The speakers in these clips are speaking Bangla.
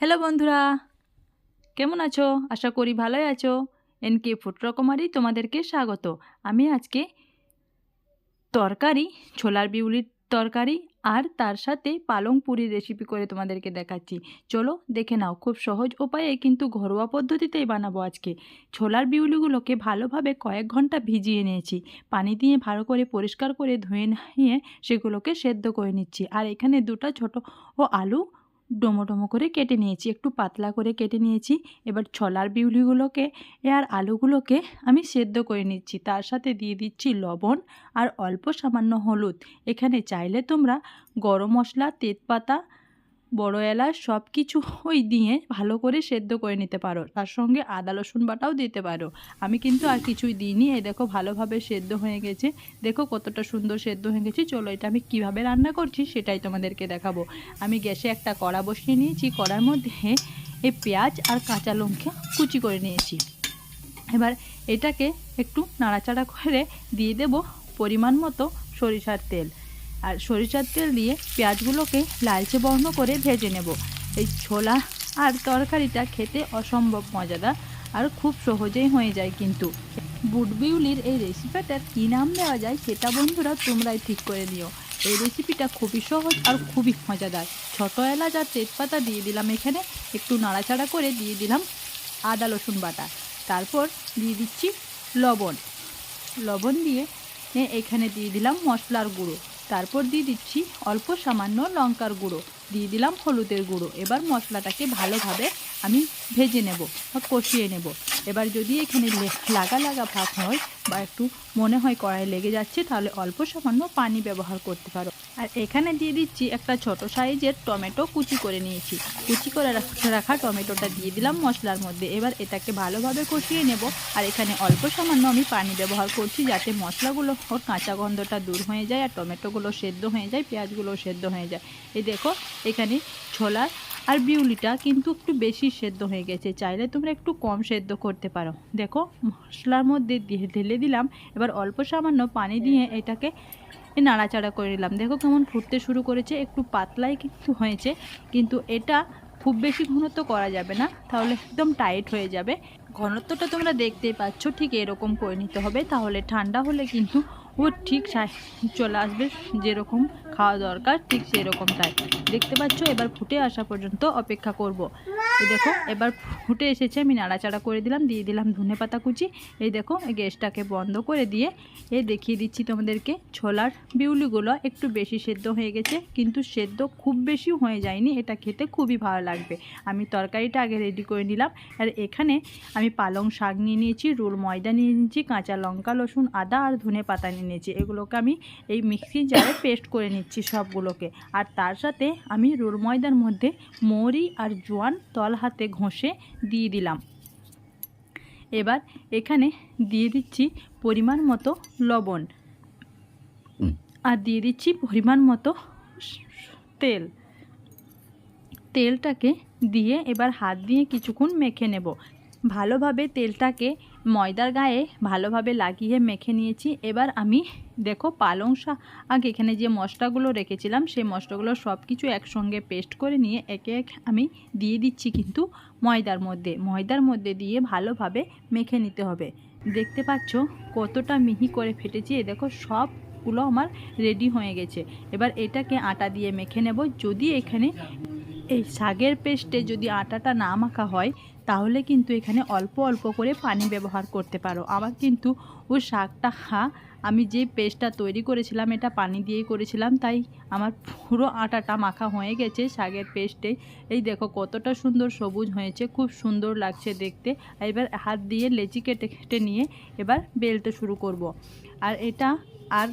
হ্যালো বন্ধুরা, কেমন আছো? আশা করি ভালোই আছো। এনকে ফুড রকমারি তোমাদেরকে স্বাগত। আমি আজকে তরকারি, ছোলার বিউলির তরকারি আর তার সাথে পালং পুরির রেসিপি করে তোমাদেরকে দেখাচ্ছি। চলো দেখে নাও, খুব সহজ উপায়ে কিন্তু ঘরোয়া পদ্ধতিতেই বানাবো আজকে। ছোলার বিউলিগুলোকে ভালোভাবে কয়েক ঘণ্টা ভিজিয়ে নিয়েছি। পানি দিয়ে ভালো করে পরিষ্কার করে ধুয়ে নিয়ে সেগুলোকে সেদ্ধ করে নিচ্ছি। আর এখানে দুটো ছোট ও আলু ডোমো ডোমো করে কেটে নিয়েছি, একটু পাতলা করে কেটে নিয়েছি। এবার ছলার বিউলিগুলোকে আর আলুগুলোকে আমি সেদ্ধ করে নিচ্ছি। তার সাথে দিয়ে দিচ্ছি লবণ আর অল্প সামান্য হলুদ। এখানে চাইলে তোমরা গরম মশলা, তেজপাতা বড় এলাচ সব কিছু ওই দিয়ে ভালো করে সেদ্ধ করে নিতে পারো। তার সঙ্গে আদা, রসুন বাটাও দিতে পারো। আমি কিন্তু আর কিছুই দিইনি। এই দেখো ভালোভাবে সেদ্ধ হয়ে গেছে। দেখো কতটা সুন্দর সেদ্ধ হয়ে গেছে। চলো এটা আমি কীভাবে রান্না করছি সেটাই তোমাদেরকে দেখাবো। আমি গ্যাসে একটা কড়া বসিয়ে নিয়েছি। কড়ার মধ্যে এই পেঁয়াজ আর কাঁচা লঙ্কা কুচি করে নিয়েছি। এবার এটাকে একটু নাড়াচাড়া করে দিয়ে দেব পরিমাণ মতো সরিষার তেল। আর সরিষার তেল দিয়ে পেঁয়াজগুলোকে লালচে বর্ণ করে ভেজে নেব। এই ছোলা আর তরকারিটা খেতে অসম্ভব মজাদার আর খুব সহজেই হয়ে যায় কিন্তু। বুটবিউলির এই রেসিপিটার কী নাম দেওয়া যায় সেটা বন্ধুরা তোমরাই ঠিক করে নিও। এই রেসিপিটা খুবই সহজ আর খুবই মজাদার। ছোট এলাচ আর তেজপাতা দিয়ে দিলাম এখানে। একটু নাড়াচাড়া করে দিয়ে দিলাম আদা, রসুন বাটা। তারপর দিয়ে দিচ্ছি লবণ। লবণ দিয়ে এখানে দিয়ে দিলাম মশলার গুঁড়ো। তারপর দিয়ে দিচ্ছি অল্প সামান্য লঙ্কার গুঁড়ো। দিয়ে দিলাম হলুদের গুঁড়ো। এবার মশলাটাকে ভালোভাবে আমি ভেজে নেব বা কষিয়ে নেব। এবার যদি এখানে লাগা লাগা ভাব হয় বা একটু মনে হয় কড়াই লেগে যাচ্ছে, তাহলে অল্প সামান্য পানি ব্যবহার করতে পারো। আর এখানে দিয়ে দিচ্ছি একটা ছোট সাইজের টমেটো কুচি করে নিয়েছি। কুচি করে রাখ- টমেটোটা দিয়ে দিলাম মশলার মধ্যে। এবার এটাকে ভালোভাবে কষিয়ে নেব। আর এখানে অল্প সামান্য আমি পানি ব্যবহার করছি যাতে মশলাগুলো কাঁচা গন্ধটা দূর হয়ে যায় আর টমেটোগুলো সেদ্ধ হয়ে যায়, পেঁয়াজগুলো সেদ্ধ হয়ে যায়। এই দেখো, এখানে ছোলার আর বিউলিটা কিন্তু একটু বেশি সেদ্ধ হয়ে গেছে। চাইলে তোমরা একটু কম সেদ্ধ করতে পারো। দেখো, মশলার মধ্যে দিয়ে ঢেলে দিলাম। এবার অল্প সামান্য পানি দিয়ে এটাকে নাড়াচাড়া করে নিলাম। দেখো কেমন ফুটতে শুরু করেছে। একটু পাতলাই কিন্তু হয়েছে। কিন্তু এটা খুব বেশি ঘনত্ব করা যাবে না। তাহলে একদম টাইট হয়ে যাবে। ঘনত্বটা তোমরা দেখতেই পাচ্ছ। ঠিক এরকম করে নিতে হবে। তাহলে ঠান্ডা হলে কিন্তু ও ঠিক চলে আসবে যেরকম খাওয়া দরকার, ঠিক সেরকমটাই দেখতে পাচ্ছ? এবার ফুটে আসা পর্যন্ত অপেক্ষা করব। এই দেখো, এবার ফুটে এসেছে, আমি নাড়াচাড়া করে দিলাম, দিয়ে দিলাম ধনে পাতা কুচি। এই দেখো গ্যাসটাকে বন্ধ করে দিয়ে এই দেখিয়ে দিচ্ছি তোমাদেরকে, ছোলার বিউলিগুলো একটু বেশি সেদ্ধ হয়ে গেছে, কিন্তু সেদ্ধ খুব বেশি হয়ে যায়নি, এটা খেতে খুবই ভালো লাগবে। আমি তরকারিটা আগে রেডি করে নিলাম, আর এখানে আমি পালং শাক নিয়ে নিয়েছি, রোল ময়দা নিয়ে নিয়েছি, কাঁচা লঙ্কা লসুন আদা আর ধনে পাতা নিয়ে নিয়েছি। এগুলোকে আমি এই মিক্সি জারে পেস্ট করে নিচ্ছি সবগুলোকে। আর তার সাথে আমি রোল ময়দার মধ্যে মৌরি আর জোয়ান তল হাতে ঘষে দিয়ে দিলাম। এবার এখানে দিয়ে দিচ্ছি পরিমাণ মতো লবণ। আর দিয়ে দিচ্ছি পরিমাণ মতো তেল। তেলটাকে দিয়ে এবার হাত দিয়ে কিছুক্ষণ মেখে নেব। ভালোভাবে তেলটাকে ময়দার গায়ে ভালোভাবে লাগিয়ে মেখে নিয়েছি। এবার আমি, দেখো, পালং শাক এখানে যে মশলাগুলো রেখেছিলাম, সেই মশলাগুলো সব কিছু একসঙ্গে পেস্ট করে নিয়ে একে এক আমি দিয়ে দিচ্ছি কিন্তু ময়দার মধ্যে। ময়দার মধ্যে দিয়ে ভালোভাবে মেখে নিতে হবে। দেখতে পাচ্ছ কতটা মিহি করে ফেটেছি। এ দেখো, সবগুলো আমার রেডি হয়ে গেছে। এবার এটাকে আটা দিয়ে মেখে নেব। যদি এখানে এই শাকের পেস্টে যদি আটাটা না মাখা হয় তাহলে কিন্তু এখানে অল্প অল্প করে পানি ব্যবহার করতে পারো। আবার কিন্তু ও শাকটা খা, আমি যে পেস্টটা তৈরি করেছিলাম, এটা পানি দিয়েই করেছিলাম, তাই আমার পুরো আটাটা মাখা হয়ে গেছে শাকের পেস্টে। এই দেখো কতটা সুন্দর সবুজ হয়েছে, খুব সুন্দর লাগছে দেখতে। এবার হাত দিয়ে লেচি কেটে কেটে নিয়ে এবার বেলতে শুরু করব। আর এটা আর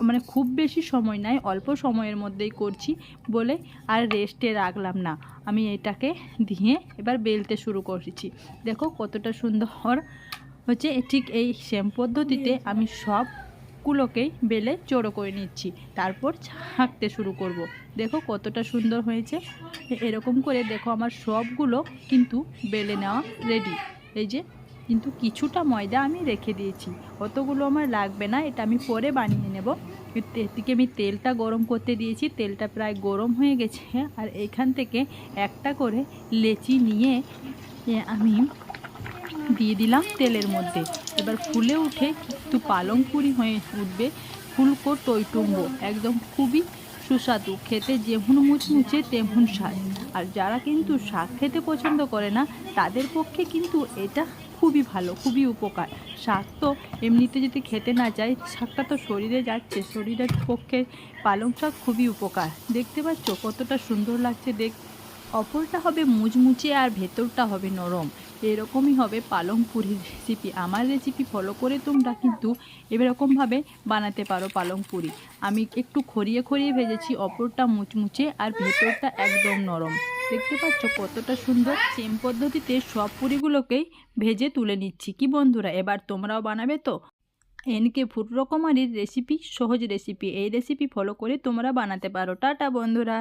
মানে খুব বেশি সময় নাই অল্প সময়ের মধ্যেই করছি বলে আর রেস্টে রাখলাম না। আমি এটাকে দিয়ে এবার বেলতে শুরু করেছি। দেখো কতটা সুন্দর হচ্ছে ঠিক এই সেম পদ্ধতিতে আমি সবগুলোকেই বেলে জড়ো করে নিচ্ছি। তারপর ছাঁকতে শুরু করব। দেখো কতটা সুন্দর হয়েছে। এরকম করে দেখো আমার সবগুলো কিন্তু বেলে নেওয়া রেডি এই যে কিন্তু কিছুটা ময়দা আমি রেখে দিয়েছি। অতগুলো আমার লাগবে না, এটা আমি পরে বানিয়ে নেব। এদিকে আমি তেলটা গরম করতে দিয়েছি, তেলটা প্রায় গরম হয়ে গেছে। আর এখান থেকে একটা করে লেচি নিয়ে আমি দিয়ে দিলাম তেলের মধ্যে। এবার ফুলে উঠে একটু পালং পুরি হয়ে উঠবে। ফুলকো টইটুম্বো, একদম খুবই সুস্বাদু। খেতে যেমন মুচমুচে, তেমন স্বাদ। আর যারা কিন্তু শাক খেতে পছন্দ করে না, তাদের পক্ষে কিন্তু এটা খুবই ভালো, খুবই উপকার। শাক তো এমনিতে যদি খেতে না যায় শাকটা তো শরীরে যাচ্ছে, শরীরের পক্ষে পালং শাক খুবই উপকার। দেখতে পাচ্ছ কতটা সুন্দর লাগছে দেখ অপরটা হবে মুচমুচে আর ভেতরটা হবে নরম। এরকমই হবে পালং পুরির রেসিপি আমার রেসিপি ফলো করে তোমরা কিন্তু এরকমভাবে বানাতে পারো পালং পুরি আমি একটু খড়িয়ে খড়িয়ে ভেজেছি, অপরটা মুচমুচে আর ভেতরটা একদম নরম। দেখতে পাচ্ছ কতটা সুন্দর? সেম পদ্ধতিতে সব পুরিগুলোকেই ভেজে তুলে নিচ্ছি। কি বন্ধুরা, এবার তোমরাও বানাবে তো? এনকে ফুড রকমারির রেসিপি সহজ রেসিপি এই রেসিপি ফলো করে তোমরা বানাতে পারো। টাটা বন্ধুরা!